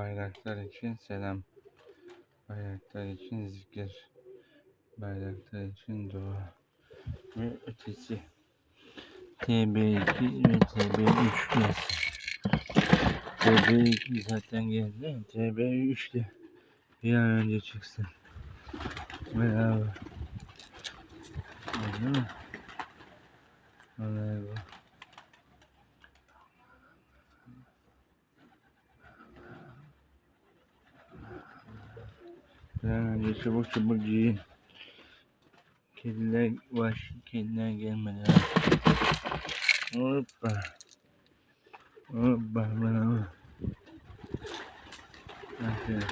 Bayraklar için selam. Bayraklar için zikir. Bayraklar için dua. Ve ötesi. TB2 ve TB3 gelsin. TB2 zaten geldi. TB3 de bir an önce çıksın. Bravo. Değil mi? Neredeyse bu çubucuyu kediler baş kediler gelmeden hoppa hoppa bana bak. Nasıl?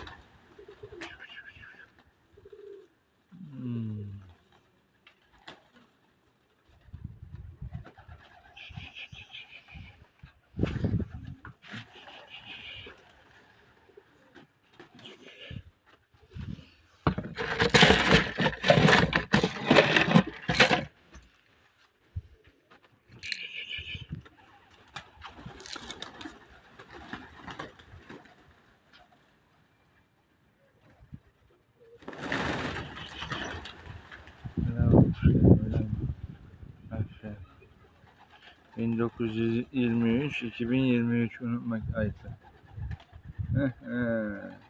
1923 2023 unutmak heh.